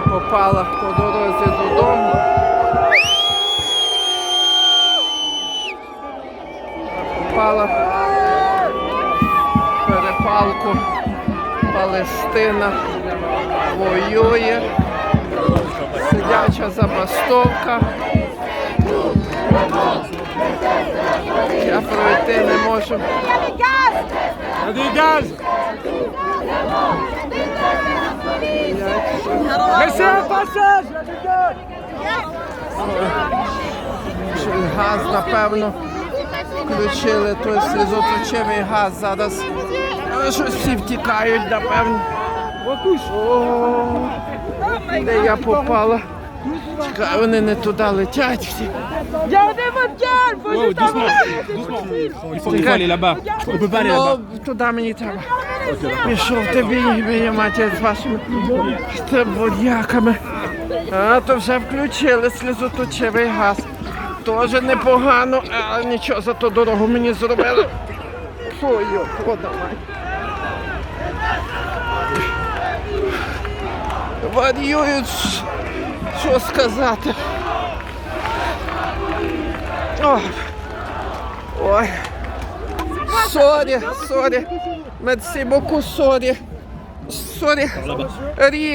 попала по дорозі додому. Попала перепалку. Палестина воює. Сидяча забастовка. Я пройти не можу. Газ, напевно, включили той сльозоточивий газ. Зараз щось всі втікають, напевно. О, де я попала? Чекай, вони не туди летять всі. Là-bas. On peut pas aller là-bas. Ну, туди мені треба. Пішов тобі, моя матір з вашими водяками. А, то вже включили сльозоточивий газ. Теж непогано, але нічого, зато дорогу мені зробили. Фу, йо, давай. Варіюють, що сказати. Ой. Ой. Sorry, sorry. Merci beaucoup, sorry. Sorry.